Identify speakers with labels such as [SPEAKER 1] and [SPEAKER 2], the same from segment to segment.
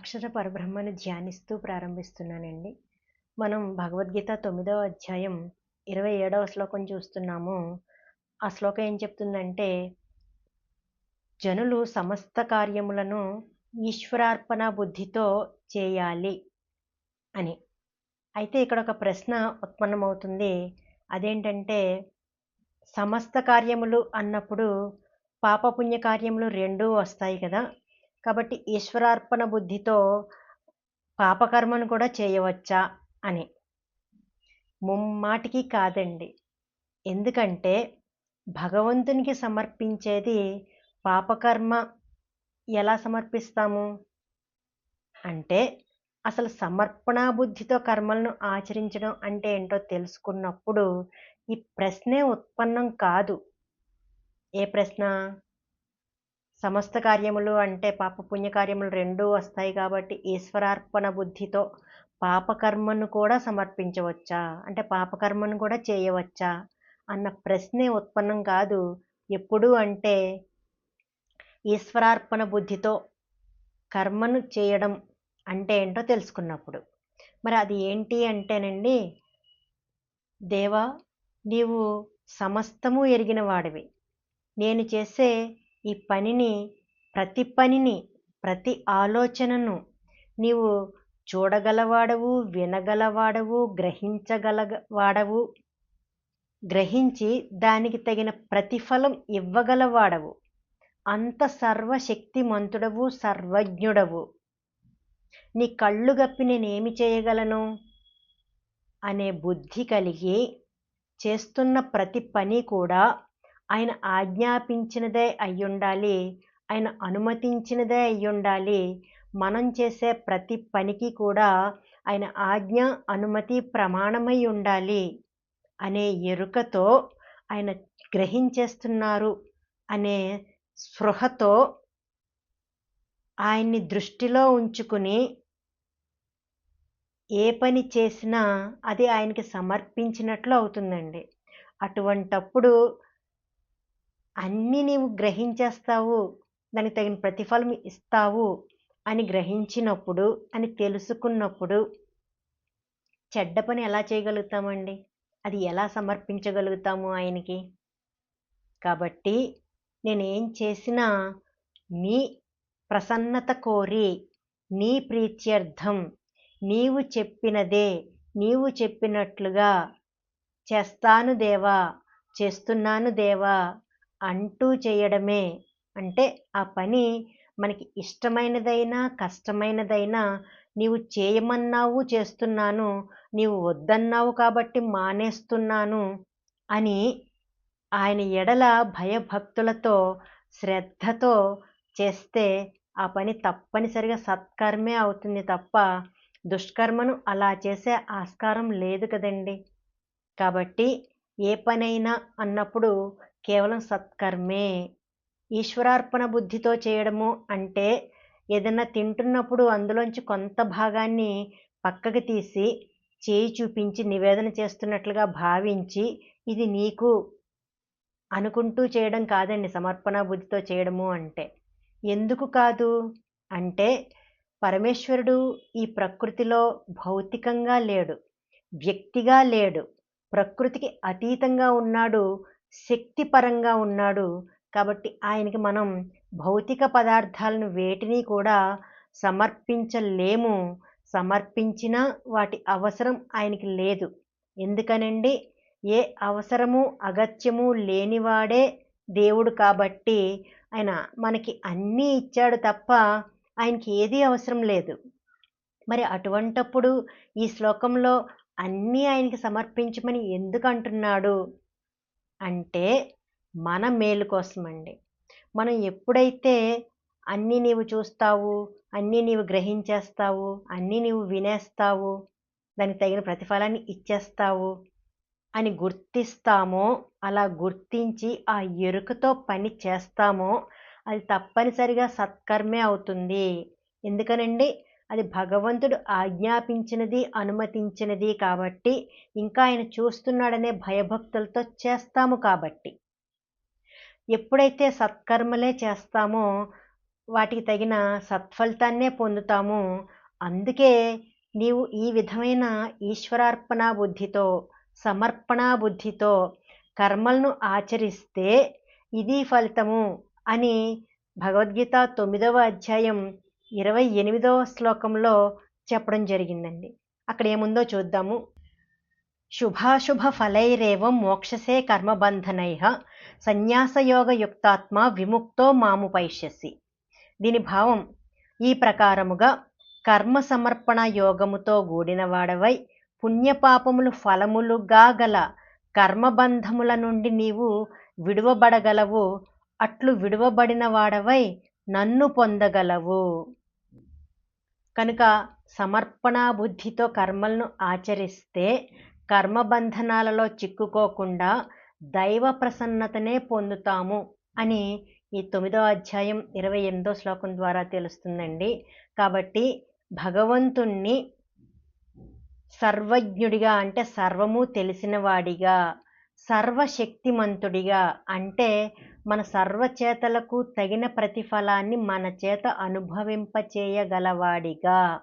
[SPEAKER 1] అక్షర పరబ్రహ్మను ధ్యానిస్తూ ప్రారంభిస్తున్నానండి. మనం భగవద్గీత తొమ్మిదవ అధ్యాయం ఇరవై ఏడవ శ్లోకం చూస్తున్నాము. ఆ శ్లోకం ఏం చెప్తుందంటే జనులు సమస్త కార్యములను ఈశ్వరార్పణ బుద్ధితో చేయాలి అని. అయితే ఇక్కడ ఒక ప్రశ్న ఉత్పన్నమవుతుంది. అదేంటంటే సమస్త కార్యములు అన్నప్పుడు పాపపుణ్య కార్యములు రెండూ వస్తాయి కదా. కాబట్టి ఈశ్వరార్పణ బుద్ధితో పాపకర్మను కూడా చేయవచ్చా అని. ముమ్మాటికి కాదండి. ఎందుకంటే భగవంతునికి సమర్పించేది పాపకర్మ ఎలా సమర్పిస్తాము? అంటే అసలు సమర్పణా బుద్ధితో కర్మలను ఆచరించడం అంటే ఏంటో తెలుసుకున్నప్పుడు ఈ ప్రశ్నే ఉత్పన్నం కాదు. ఏ ప్రశ్న? సమస్త కార్యములు అంటే పాప పుణ్యకార్యములు రెండూ వస్తాయి కాబట్టి ఈశ్వరార్పణ బుద్ధితో పాపకర్మను కూడా సమర్పించవచ్చా? అంటే పాపకర్మను కూడా చేయవచ్చా? అన్న ప్రశ్నే ఉత్పన్నం కాదు. ఎప్పుడు అంటే ఈశ్వరార్పణ బుద్ధితో కర్మను చేయడం అంటే ఏంటో తెలుసుకున్నప్పుడు. మరి అది ఏంటి అంటేనండి దేవా నీవు సమస్తము ఎరిగిన వాడివి. నేను చేసే ఈ పనిని ప్రతి పనిని ప్రతి ఆలోచనను నీవు చూడగలవాడవు వినగలవాడవు గ్రహించగల వాడవు గ్రహించి దానికి తగిన ప్రతిఫలం ఇవ్వగలవాడవు. అంత సర్వశక్తిమంతుడవు సర్వజ్ఞుడవు. నీ కళ్ళు గప్పి నేనేమి చేయగలను? అనే బుద్ధి కలిగి చేస్తున్న ప్రతి పని కూడా ఆయన ఆజ్ఞాపించినదే అయ్యుండాలి ఆయన అనుమతించినదే అయ్యుండాలి. మనం చేసే ప్రతి పనికి కూడా ఆయన ఆజ్ఞ అనుమతి ప్రమాణమై ఉండాలి అనే ఎరుకతో ఆయన గ్రహించేస్తున్నారు అనే స్పృహతో ఆయన్ని దృష్టిలో ఉంచుకుని ఏ పని చేసినా అది ఆయనకి సమర్పించినట్లు అవుతుందండి. అటువంటప్పుడు అన్నీ నీవు గ్రహించేస్తావు దానికి తగిన ప్రతిఫలం ఇస్తావు అని గ్రహించినప్పుడు అని తెలుసుకున్నప్పుడు చెడ్డ పని ఎలా చేయగలుగుతామండి? అది ఎలా సమర్పించగలుగుతాము ఆయనకి? కాబట్టి నేనేం చేసినా నీ ప్రసన్నత కోరి నీ ప్రీత్యర్థం నీవు చెప్పినదే నీవు చెప్పినట్లుగా చేస్తాను దేవా చేస్తున్నాను దేవా అంటూ చేయడమే. అంటే ఆ పని మనకి ఇష్టమైనదైనా కష్టమైనదైనా నీవు చేయమన్నావు చేస్తున్నాను నీవు వద్దన్నావు కాబట్టి మానేస్తున్నాను అని ఆయన ఎడల భయభక్తులతో శ్రద్ధతో చేస్తే ఆ పని తప్పనిసరిగా సత్కర్మే అవుతుంది తప్ప దుష్కర్మను అలా చేసే ఆస్కారం లేదు కదండి. కాబట్టి ఏ పనైనా అన్నప్పుడు కేవలం సత్కర్మే. ఈశ్వరార్పణ బుద్ధితో చేయడము అంటే ఏదన్నా తింటున్నప్పుడు అందులోంచి కొంత భాగాన్ని పక్కకు తీసి చేయి చూపించి నివేదన చేస్తున్నట్లుగా భావించి ఇది నీకు అనుకుంటూ చేయడం కాదండి. సమర్పణ బుద్ధితో చేయడము అంటే. ఎందుకు కాదు? అంటే పరమేశ్వరుడు ఈ ప్రకృతిలో భౌతికంగా లేడు. వ్యక్తిగా లేడు. ప్రకృతికి అతీతంగా ఉన్నాడు శక్తిపరంగా ఉన్నాడు. కాబట్టి ఆయనకి మనం భౌతిక పదార్థాలను వేటిని కూడా సమర్పించలేము. సమర్పించినా వాటి అవసరం ఆయనకి లేదు. ఎందుకనండి? ఏ అవసరము అగత్యము లేనివాడే దేవుడు కాబట్టి ఆయన మనకి అన్నీ ఇచ్చాడు తప్ప ఆయనకి ఏదీ అవసరం లేదు. మరి అటువంటప్పుడు ఈ శ్లోకంలో అన్నీ ఆయనకి సమర్పించమని ఎందుకు అంటున్నాడు? అంటే మన మేలు కోసమండి. మనం ఎప్పుడైతే అన్నీ నీవు చూస్తావు అన్నీ నీవు గ్రహించేస్తావు అన్నీ నీవు వినేస్తావు దానికి తగిన ప్రతిఫలాన్ని ఇచ్చేస్తావు అని గుర్తిస్తామో అలా గుర్తించి ఆ ఎరుకతో పని చేస్తామో అది తప్పనిసరిగా సత్కర్మే అవుతుంది. ఎందుకనండి? అది భగవంతుడు ఆజ్ఞాపించినది అనుమతించినది కాబట్టి ఇంకా ఆయన చూస్తున్నాడనే భయభక్తులతో చేస్తాము కాబట్టి. ఎప్పుడైతే సత్కర్మలే చేస్తామో వాటికి తగిన సత్ఫలితాన్నే పొందుతాము. అందుకే నీవు ఈ విధమైన ఈశ్వరార్పణ బుద్ధితో సమర్పణ బుద్ధితో కర్మలను ఆచరిస్తే ఇది ఫలితము అని భగవద్గీత తొమ్మిదవ అధ్యాయం ఇరవై ఎనిమిదవ శ్లోకంలో చెప్పడం జరిగిందండి. అక్కడ ఏముందో చూద్దాము. శుభాశుభ ఫలైరేవం మోక్షసే కర్మబంధనై సన్యాసయోగయుక్తాత్మ విముక్తో మాముపైష్యసి దీని భావం ఈ ప్రకారముగా కర్మ సమర్పణ యోగముతో గూడినవాడవై పుణ్యపాపములు ఫలములుగా గల కర్మబంధముల నుండి నీవు విడువబడగలవు అట్లు విడువబడిన వాడవై నన్ను పొందగలవు. కనుక సమర్పణాబుద్ధితో కర్మలను ఆచరిస్తే కర్మబంధనాలలో చిక్కుకోకుండా దైవ ప్రసన్నతనే పొందుతాము అని ఈ తొమ్మిదో అధ్యాయం ఇరవై ఎనిమిదో శ్లోకం ద్వారా తెలుస్తుందండి. కాబట్టి భగవంతుణ్ణి సర్వజ్ఞుడిగా అంటే సర్వము తెలిసినవాడిగా సర్వశక్తిమంతుడిగా అంటే మన సర్వచేతలకు తగిన ప్రతిఫలాన్ని మన చేత అనుభవింపచేయగలవాడిగా.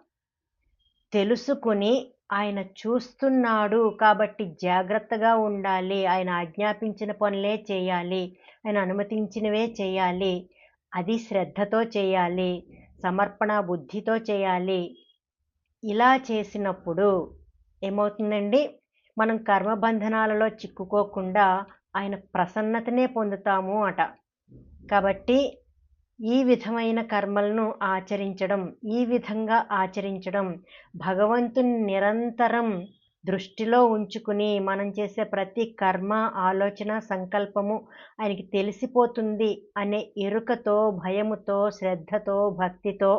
[SPEAKER 1] తెలుసుకుని ఆయన చూస్తున్నాడు కాబట్టి జాగ్రత్తగా ఉండాలి. ఆయన ఆజ్ఞాపించిన పనులే చేయాలి. ఆయన అనుమతించినవే చేయాలి. అది శ్రద్ధతో చేయాలి. సమర్పణ బుద్ధితో చేయాలి. ఇలా చేసినప్పుడు ఏమవుతుందండి? మనం కర్మబంధనాలలో చిక్కుకోకుండా ఆయన ప్రసన్నతనే పొందుతాము అట. కాబట్టి ఈ విధమైన కర్మలను ఆచరించడం ఈ విధంగా ఆచరించడం భగవంతుని నిరంతరం దృష్టిలో ఉంచుకుని మనం చేసే ప్రతి కర్మ ఆలోచన సంకల్పము ఆయనకి తెలిసిపోతుంది అనే ఎరుకతో భయముతో శ్రద్ధతో భక్తితో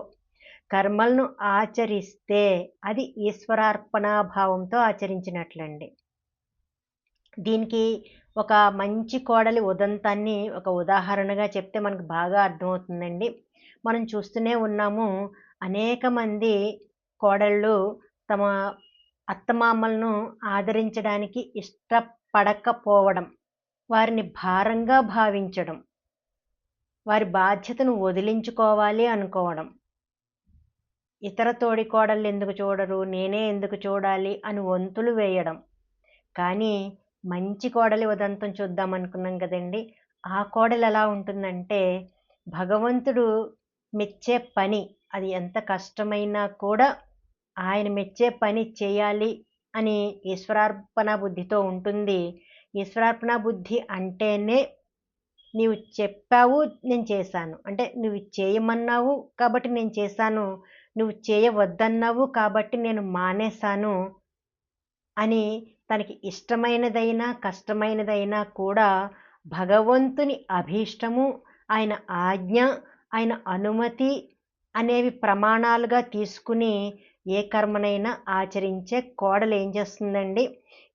[SPEAKER 1] కర్మలను ఆచరిస్తే అది ఈశ్వరార్పణ భావంతో ఆచరించినట్లండి. దీనికి ఒక మంచి కోడలి ఉదంతాన్ని ఒక ఉదాహరణగా చెప్తే మనకు బాగా అర్థమవుతుందండి. మనం చూస్తూనే ఉన్నాము అనేక మంది కోడళ్ళు తమ అత్తమామలను ఆదరించడానికి ఇష్టపడకపోవడం వారిని భారంగా భావించడం వారి బాధ్యతను వదిలించుకోవాలి అనుకోవడం. ఇతర తోడి కోడళ్ళు ఎందుకు చూడరు నేనే ఎందుకు చూడాలి అని వంతులు వేయడం. కానీ మంచి కోడలి ఉదంతం చూద్దాం అనుకున్నాం కదండి. ఆ కోడలు ఎలా ఉంటుందంటే భగవంతుడు మెచ్చే పని అది ఎంత కష్టమైనా కూడా ఆయన మెచ్చే పని చేయాలి అని ఈశ్వరార్పణ బుద్ధితో ఉంటుంది. ఈశ్వరార్పణ బుద్ధి అంటేనే నీవు చెప్పావు నేను చేశాను. అంటే నువ్వు చేయమన్నావు కాబట్టి నేను చేశాను నువ్వు చేయవద్దన్నావు కాబట్టి నేను మానేశాను అని తనకి ఇష్టమైనదైనా కష్టమైనదైనా కూడా భగవంతుని అభీష్టము ఆయన ఆజ్ఞ ఆయన అనుమతి అనేవి ప్రమాణాలుగా తీసుకుని ఏ కర్మనైనా ఆచరించే కోడలు ఏం చేస్తుందండి?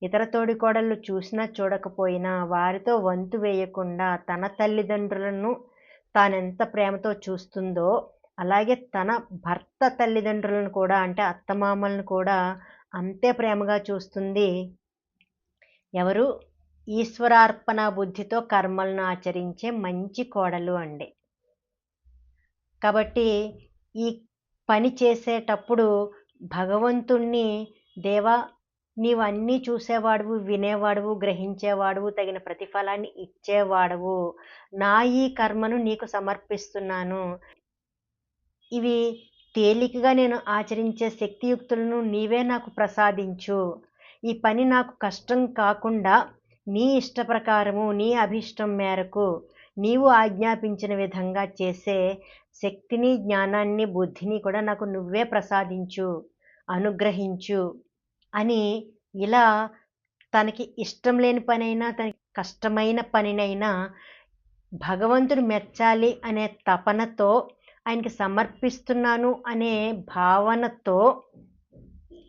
[SPEAKER 1] ఇతర తోడి కోడళ్ళు చూసినా చూడకపోయినా వారితో వంతు వేయకుండా తన తల్లిదండ్రులను తానెంత ప్రేమతో చూస్తుందో అలాగే తన భర్త తల్లిదండ్రులను కూడా అంటే అత్తమామలను కూడా అంతే ప్రేమగా చూస్తుంది. ఎవరు? ఈశ్వరార్పణ బుద్ధితో కర్మలను ఆచరించే మంచి కోడలు అండి. కాబట్టి ఈ పని చేసేటప్పుడు భగవంతుణ్ణి దేవా నీవన్నీ చూసేవాడువు వినేవాడువు గ్రహించేవాడువు తగిన ప్రతిఫలాన్ని ఇచ్చేవాడువు. నా ఈ కర్మను నీకు సమర్పిస్తున్నాను. ఇవి తేలికగా నేను ఆచరించే శక్తియుక్తులను నీవే నాకు ప్రసాదించు. ఈ పని నాకు కష్టం కాకుండా నీ ఇష్ట ప్రకారము నీ అభిష్టం మేరకు నీవు ఆజ్ఞాపించిన విధంగా చేసే శక్తిని జ్ఞానాన్ని బుద్ధిని కూడా నాకు నువ్వే ప్రసాదించు అనుగ్రహించు అని ఇలా తనకి ఇష్టం లేని పనైనా తనకి కష్టమైన పనినైనా భగవంతుడు మెచ్చాలి అనే తపనతో ఆయనకి సమర్పిస్తున్నాను అనే భావనతో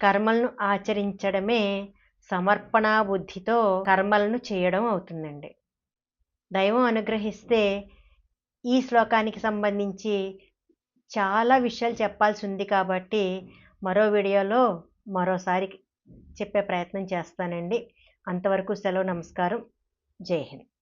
[SPEAKER 1] కర్మలను ఆచరించడమే సమర్పణ బుద్ధితో కర్మలను చేయడం అవుతుందండి. దైవం అనుగ్రహిస్తే ఈ శ్లోకానికి సంబంధించి చాలా విషయాలు చెప్పాల్సి ఉంది కాబట్టి మరో వీడియోలో మరోసారి చెప్పే ప్రయత్నం చేస్తానండి. అంతవరకు సెలవు నమస్కారం. జై హింద్.